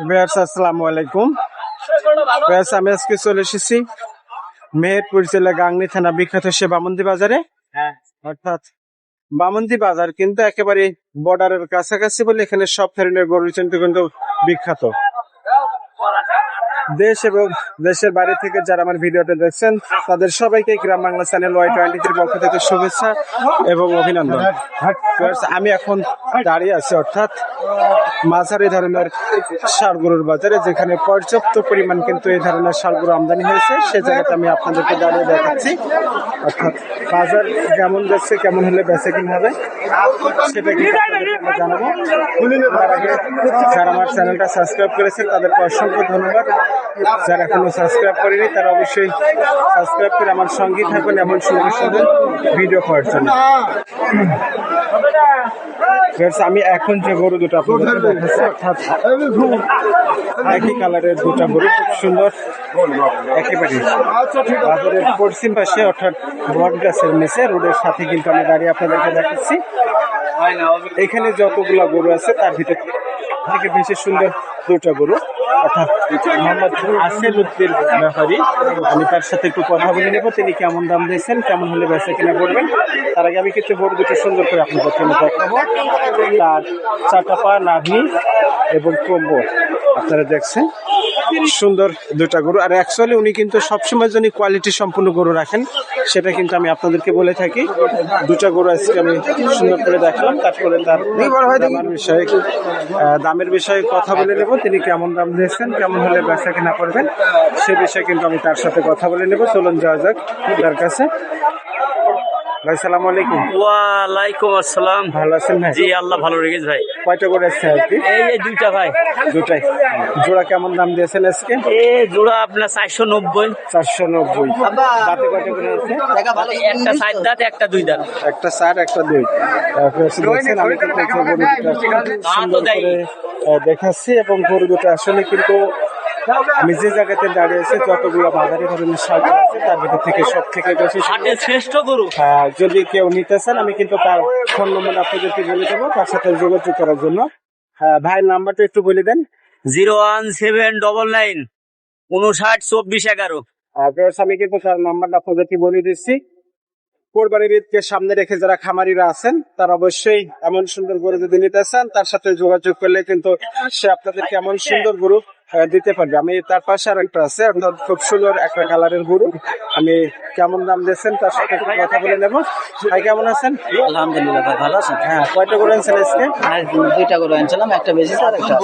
আসসালামু আলাইকুম। আমি আজকে চলে এসেছি মেহেরপুর জেলা গাংনি থানা বিখ্যাত সে বামন্দি বাজারে। অর্থাৎ বামন্দি বাজার কিন্তু একেবারে বর্ডারের কাছাকাছি বলে এখানে সব ধরনের গরু কিন্তু কিন্তু বিখ্যাত। দেশ এবং দেশের বাইরে থেকে যারা আমার ভিডিওটা দেখছেন, তাদের সবাইকে Gram Bangla channel Y twenty থ্রির পক্ষ থেকে শুভেচ্ছা এবং অভিনন্দন। আমি এখন দাঁড়িয়ে আছি অর্থাৎ মাঝারি ধরনের সারগরুর বাজারে, যেখানে পর্যাপ্ত পরিমাণ কিন্তু এই ধরনের সারগরু আমদানি হয়েছে। সে জায়গাতে আমি আপনাদেরকে দাঁড়িয়ে দেখাচ্ছি। অর্থাৎ বাজার কেমন যাচ্ছে, কেমন হলে বেঁচে কিনা হবে, সেটা কিন্তু জানাব। তার আগে যারা আমার চ্যানেলটা সাবস্ক্রাইব করেছে তাদেরকে অসংখ্য ধন্যবাদ। যারা এখনও সাবস্ক্রাইব করেনি, তারা অবশ্যই সাবস্ক্রাইব করে আমার সঙ্গেই থাকুন এমন সুন্দর সুন্দর ভিডিও পাওয়ার জন্য। আমি এখন যে গরু দুটো অর্থাৎ একই কালারের দুটা গরু, খুব সুন্দর, একেবারে বাজারের পশ্চিম পাশে, অর্থাৎ বট গাছের নিচে, রোডের সাথে কিন্তু আমি দাঁড়িয়ে আপনাদেরকে দেখাচ্ছি। এখানে যতগুলা গরু আছে, তার ভিতর থেকে বেশি সুন্দর দুটা গরু উদ্দিন তার সাথে একটু কথা বলে নেব, তিনি কেমন দাম দিয়েছেন, কেমন হলে কিনা তার আগে আমি সুন্দর করে দেখাবো। তার চারটা পা, নাভি এবং আপনারা দেখছেন। সুন্দর দুটা গরু। আর অ্যাকচুয়ালি উনি কিন্তু সবসময় জন্য কোয়ালিটি সম্পূর্ণ গরু রাখেন, সেটা কিন্তু আমি আপনাদেরকে বলে থাকি। দুটা গরু আজকে আমি সুন্দর করে দেখালাম। তারপরে তার দামের বিষয়ে দামের বিষয়ে কথা বলে নেব। তিনি কেমন দাম দিয়েছেন, কেমন হলে বেচা কেনা করবেন, সে বিষয়ে কিন্তু আমি তার সাথে কথা বলে নেব। চলুন যাওয়া যাক তার কাছে। ভাই সালাম আলাইকুম। ওয়ালাইকুম আসসালাম। ভালো আছেন ভাই? জি আল্লাহ ভালো রেখেছে ভাই। কয়টা করে আসছে এই যে দুইটা ভাই। দুটাই জোড়া কেমন দাম দিয়েছেন আজকে? এ জোড়া আপনার চারশো নব্বই। চারশো নব্বই। দাঁতে কয়টা করে আছে? একটা দাঁত একটা দুই দাঁত। একটা একটা দুই। আমি কিন্তু দেখাচ্ছি এবং গরু দুটো আসলে কিন্তু আমি যে জায়গাতে দাঁড়িয়ে আছি যতগুলো বাজারে ধরনের সাজা আছে তার ভিতর থেকে সব থেকে বেশি শ্রেষ্ঠ গরু। আহ, যদি কেউ নিতে চান আমি কিন্তু তার ফোন নম্বর আপনাদেরকে বলে দেবো তার সাথে যোগাযোগ করার জন্য। হ্যাঁ ভাইয়ের নাম্বারটা একটু বলে দেন। Zero one seven double nine উনষাট চব্বিশ এগারো। আর আমি কিন্তু তার নাম্বারটা আপনাদেরকে বলে দিচ্ছি। কোরবানির ঈদকে সামনে রেখে যারা খামারিরা আছেন তারা অবশ্যই এমন সুন্দর গরু যদি নিতে চান তার সাথে যোগাযোগ করলে কিন্তু সে আপনাদেরকে এমন সুন্দর গরু দিতে পারবে। আমি তার পাশে আর একটা আছে আপনার খুব সুন্দর একটা কালারের গরু। আমি কেমন দাম দিয়েছেন তার সাথে কথা বলে নেব। ভাই কেমন আছেন? আলহামদুলিল্লাহ ভাই ভালো আছেন হ্যাঁ কয়টা করে আনছেন আজকে? দুইটা করে আনছিলাম একটা বেশি আর একটা।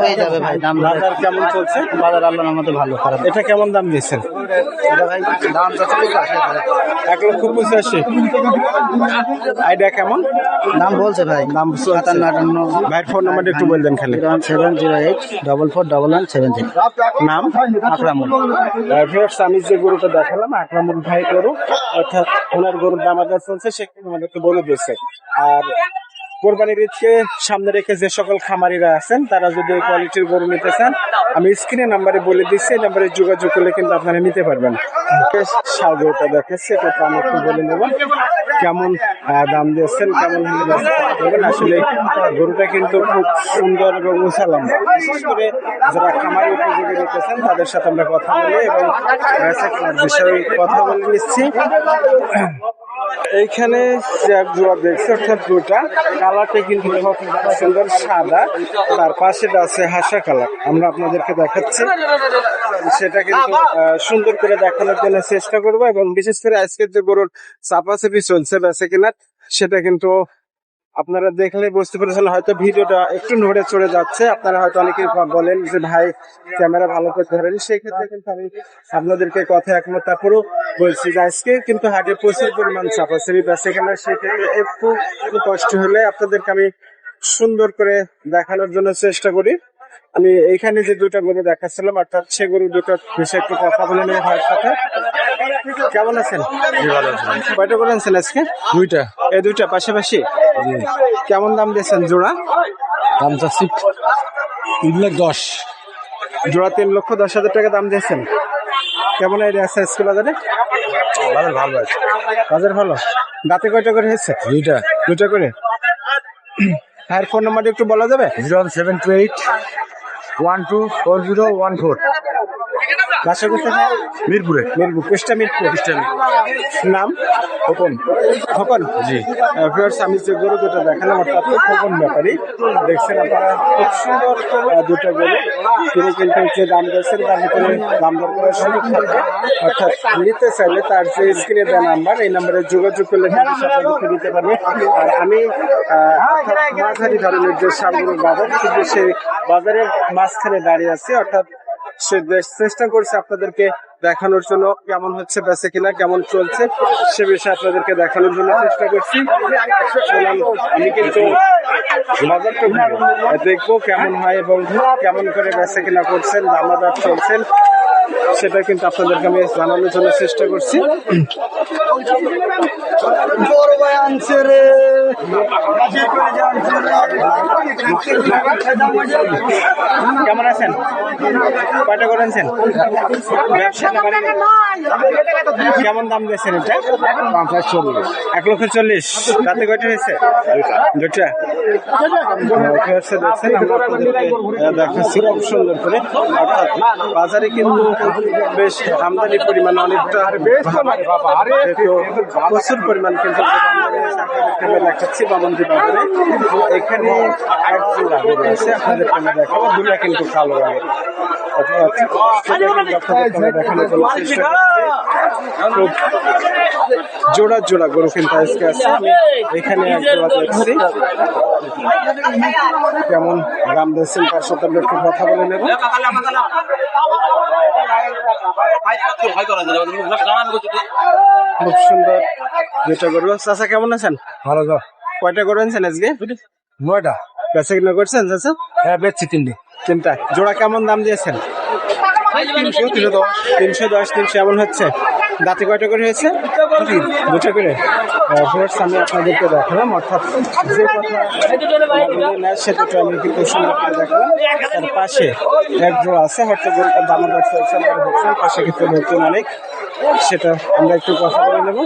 হয়ে যাবে ভাই দাম বাজার কেমন চলছে? বাজার আল্লাহর মতো ভালো খারাপ। এটা কেমন দাম দিয়েছেন? এটা ভাই দাম। এক লক্ষ পঁচাশি আইডিয়া কেমন? দাম বলছে ভাই চলছে। সাতান্ন আটান্ন। ভাইয়ের ফোন নাম্বারটা একটু বলবেন খালি। Seven zero eight double four double one seven three নাম আকরামুল। ভিউয়ার্স আমি যে গরুটা দেখালাম, আকরামুল ভাই গরু, অর্থাৎ ওনার গরুর দাম আদার চলছে, সে আমাদেরকে বলে দিচ্ছে আর কোরবানির ঈদকে সামনে রেখে যে সকল খামারিরা আছেন, তারা যদি এই কোয়ালিটির গরু নিতে চান, আমি স্ক্রিনে নাম্বারে বলে দিচ্ছি, এই নাম্বারে যোগাযোগ করলে কিন্তু আপনারা নিতে পারবেন। সাগরটা দেখাচ্ছে এটা আমি একটু বলে নেব। কেমন দাম দিয়েছেন, কেমন আসলে গরুটা কিন্তু খুব সুন্দর এবং উঁচালাম। বিশেষ করে যারা খামারি উপযোগী রেখেছেন তাদের সাথে আমরা কথা বলি এবং বিষয়ে কথা বলে নিচ্ছি। এইখানে এক জোড়া দেখছি, অর্থাৎ দুটা কালারটা কিন্তু সুন্দর সাদা। তার পাশে আছে হাসা কালার। আমরা আপনাদেরকে দেখাচ্ছি। সেটা কিন্তু সুন্দর করে দেখানোর জন্য চেষ্টা করব এবং বিশেষ করে আজকের যে গরুর চাপাচাপি চলছে, বেচে কিনা, সেটা কিন্তু আপনারা দেখলে বুঝতে পেরেছেন, হয়তো ভিডিওটা একটু নড়ে চড়ে যাচ্ছে। আপনারা হয়তো অনেকেই বলেন যে, ভাই, ক্যামেরা ভালো করে ধরেন। সেক্ষেত্রে কিন্তু আমি আপনাদেরকে কথা একমত তারপরেও বলছি যে, আজকে কিন্তু হাটে প্রচুর পরিমাণ চাপ আছে সেখানে একটু একটু কষ্ট হলে আপনাদেরকে আমি সুন্দর করে দেখানোর জন্য চেষ্টা করি। আমি এইখানে যে দুটা গরু দেখাচ্ছিলাম অর্থাৎ সে গরু দুটো বিষয়ে একটু কথা বলে নেই ভাইয়ের সাথে। কেমন আছেন? কয়টা করে আনছেন আজকে? দুইটা। এই দুইটা পাশাপাশি? কেমন দাম দিয়েছেন জোড়া? দাম চাচ্ছি তিন লাখ দশ। জোড়া তিন লক্ষ দশ হাজার টাকা দাম দিয়েছেন। কেমন আইডিয়া আছে আজকে বাজারে? বাজার ভালো আছে। বাজার ভালো? দাঁতে কয়টা করে হয়েছে? দুইটা। দুইটা করে? ভাইয়ের ফোন নাম্বারটা একটু বলা যাবে? Zero seven two eight one two four zero one four বাসা কোথায় মিরপুরে। মিরপুর কুষ্টা মিরপুর। নাম? খোকন। খোকন? জি। ভিউয়ার্স আমি যে গরু দুটো দেখালাম অর্থাৎ খোকন ব্যাপারী। দেখছেন আপনারা খুব সুন্দর দুটো গরু। তিনি কিন্তু যে দাম দিয়েছেন তার ভিতরে দাম দর করার সুযোগ থাকবে অর্থাৎ নিতে চাইলে তার যে স্ক্রিনে দেওয়া নাম্বার এই নাম্বারে যোগাযোগ করলে কিন্তু সে দিতে পারবে। আর আমি মাঝারি ধরনের যে সারগুলো বাজার কিন্তু সেই বাজারের মাঝখানে দাঁড়িয়ে আছি অর্থাৎ চেষ্টা করছে আপনাদেরকে দেখানোর জন্য কেমন হচ্ছে বেঁচে কিনা কেমন চলছে সে বিষয়ে আপনাদেরকে দেখানোর জন্য চেষ্টা করছি। আমি কিন্তু দেখব কেমন হয় এবং কেমন করে বেঁচে কিনা করছেন দামাদার চলছেন সেটা কিন্তু আপনাদেরকে আমি জানানোর জন্য চেষ্টা করছি। কেমন আছেন? কয়টা করে আনছেন? ব্যবসা? কেমন দাম দিয়েছেন এটা? এক লক্ষ চল্লিশ। রাতে কয়টা হয়েছে? দুটা হচ্ছে দেখছেন আমরা দেখাচ্ছি খুব সুন্দর করে। অর্থাৎ বাজারে কিন্তু বেশ আমদানি পরিমাণ অনেকটা প্রচুর পরিমাণ কিন্তু দেখাচ্ছি বামন্দি বাজারে। এখানে এক জোড়া গরু আছে দেখাবো। দুটা কিন্তু কালো রঙের। অর্থাৎ জোড়া জোড়া গরু কিন্তু আজকে আছে। আমি এখানে এক জোড়া দেখছি। কেমন দাম দিয়েছেন তার সাথে আমরা একটু কথা বলে নেব। খুব সুন্দর দুটো গরু চাচা কেমন আছেন? ভালো তো। কয়টা গরু আনছেন আজকে? নয়টা। বেচা কিনা করছেন চাচা? হ্যাঁ বেচছি তিনটে। তিনটা। জোড়া কেমন দাম দিয়েছেন? তিনশো তিনশো দশ তিনশো দশ তিনশো এমন হচ্ছে। দাঁতে কয়টা করে হয়েছে? দুটো করে। First আমি আপনাদেরকে দেখালাম, অর্থাৎ যে কথা না সেটা আমি কিন্তু দেখালাম পাশে এক জোড়া আছে হয়তো গরুটার দাম পাশে কিন্তু নতুন অনেক। সেটা আমরা একটু কথা বলে নেব,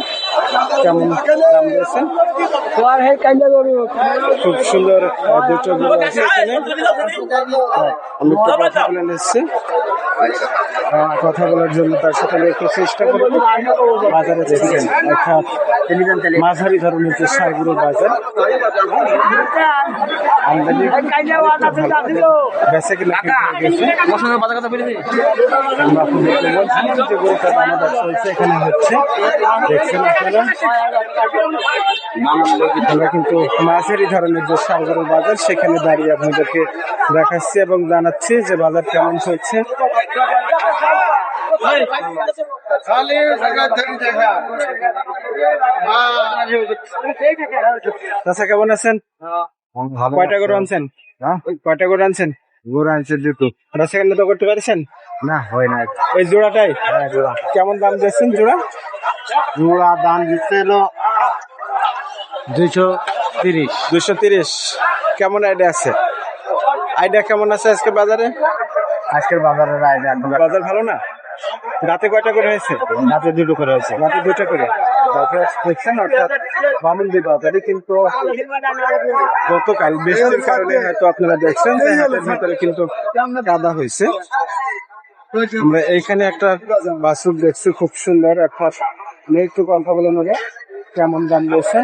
কেমন দাম দিয়েছেন খুব সুন্দর দুটো আছে এখানে। আমি একটু কথা বলে নিচ্ছি। কথা বলার জন্য তার সাথে একটু চেষ্টা করব। বাজারে দেখছেন অর্থাৎ মাঝারি ধরনের যে সারগুলোর বাজার আমদানি বেচে কিনা কিন্তু গেছে। আমরা আপনাদেরকে বলছিলাম যে গরুটা দামাদার চলছে এখানে হচ্ছে। দেখছেন আপনারা? আমরা কিন্তু মাঝারি ধরনের যে বাজার সেখানে দাঁড়িয়ে আপনাদেরকে দেখাচ্ছি এবং জানাচ্ছি যে বাজার কেমন চলছে। চাচা কেমন আছেন? কয়টা করে আনছেন? হ্যাঁ? কয়টা করে আনছেন? গরু আনছে দুটো। রসগোল্লা তো করতে পারছেন? না হয় না। ওই জোড়াটাই? কেমন দাম দিয়েছেন জোড়া? জোড়া দাম দিচ্ছে এলো দুইশো তিরিশ। দুশো তিরিশ। কেমন আইডিয়া আছে? আইডিয়া কেমন আছে আজকে বাজারে? আজকের বাজারের আইডিয়া বাজার ভালো না? রাতে কয়টা করে হয়েছে? রাতে দুটো করে হয়েছে। রাতে দুটো করে। দেখছেন অর্থাৎ কিন্তু গতকাল বৃষ্টির কারণে হয়তো আপনারা দেখছেন যে ভিতরে কিন্তু কাদা হয়েছে। আমরা একটা বাসুক দেখছি, খুব সুন্দর। আমি একটু কথা বলে নেব, কেমন দাম দিয়েছে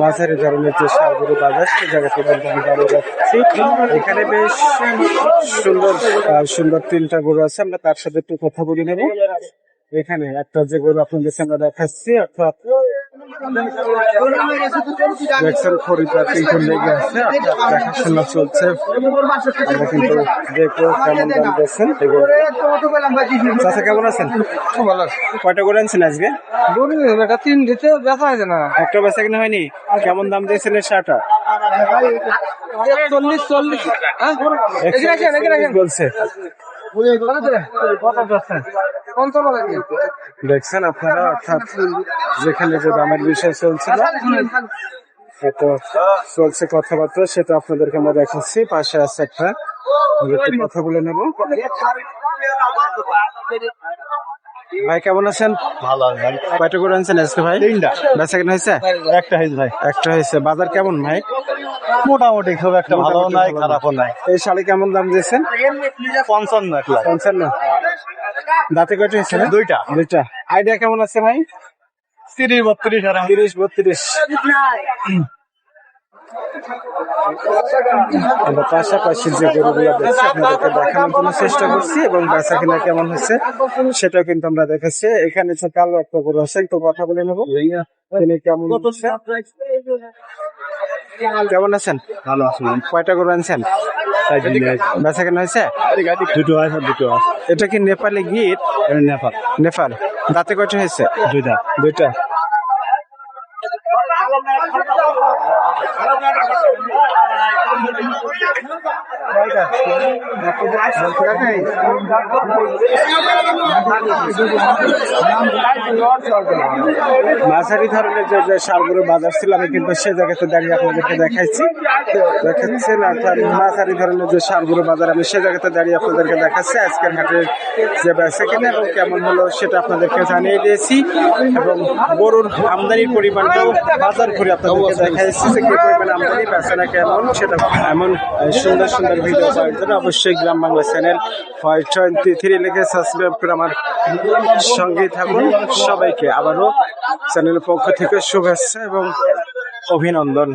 মাঝারি ধরনের যে সারগুলো বাজার যাচ্ছি এখানে বেশ সুন্দর সুন্দর তিনটা গরু আছে, আমরা তার সাথে একটু কথা বলে নেব। এখানে একটা যে গরু আপনাদের সামনে দেখাচ্ছি, অর্থাৎ লেগে আছে? দেখাশোনা চলছে। আমরা কিন্তু দেখব কেমন দাম। চাচা, কেমন আছেন? ভালো কয়টা করে আনছেন আজকে? এটা তিন দিতে বেচা হয়েছে না একটা বেচা কিনা হয়নি? কেমন দাম দিয়েছেন শার্টটা? চল্লিশ চল্লিশ। বলছে। দেখছেন আপনারা অর্থাৎ যেখানে যে দামের বিষয় চলছিল তো চলছে কথাবার্তা সেটা আপনাদেরকে আমরা দেখাচ্ছি। পাশে আছে একটা একটু কথা বলে নেব। ভাই কেমন আছেন? ভালো ভাই। কয়টা করে আনছেন আজকে ভাই? তিনটা। বেচা কেনা হয়েছে? একটা হয়েছে ভাই। একটা হয়েছে। বাজার কেমন ভাই? মোটামুটি খুব একটা ভালো নাই খারাপও নাই। এই শাড়ি কেমন দাম দিয়েছেন? পঞ্চান্ন এক লাখ। পঞ্চান্ন। দাঁতে কয়টা হয়েছে? দুইটা। দুইটা। আইডিয়া কেমন আছে ভাই? তিরিশ বত্রিশ আর তিরিশ বত্রিশ। আমরা পাশাপাশি যে গরুগুলো দেখছি আপনাদেরকে দেখানোর জন্য চেষ্টা করছি এবং বেচা কিনা কেমন হচ্ছে সেটাও কিন্তু আমরা এখানে কালো একটা গরু আছে একটু কথা বলে নেব। তিনি কেমন হচ্ছে? কেমন আছেন? ভালো আছেন কয়টা গরু আনছেন? বেচা কেন হয়েছে? দুটো আছে দুটো আছে। এটা কি নেপালি গীত নেপাল। নেপাল। দাঁতে কয়টা হয়েছে? দুইটা। দুইটা। মাঝারি ধরনের যে সারগুলো বাজার ছিল, আমি কিন্তু সে জায়গাতে দাঁড়িয়ে আপনাদেরকে দেখাইছি। দেখাচ্ছেন অর্থাৎ মাঝারি ধরনের যে সারগুলো বাজার, আমি সে জায়গাতে দাঁড়িয়ে আপনাদেরকে দেখাচ্ছি, আজকের হাটের যে ব্যবসা কিনা এবং কেমন হলো সেটা আপনাদেরকে জানিয়ে দিয়েছি। এবং গরুর আমদানির পরিমাণটাও বাজার করে আপনাদেরকে দেখাইছি যে কি পরিমাণ আমদানি বেচা কেমন, সেটা এমন সুন্দর সুন্দর ভিডিও পাওয়ার জন্য অবশ্যই Gram Bangla channel twenty three লিখে সাবস্ক্রাইব করে আমার সঙ্গে থাকুন। সবাইকে আবারও চ্যানেলের পক্ষ থেকে শুভেচ্ছা এবং অভিনন্দন।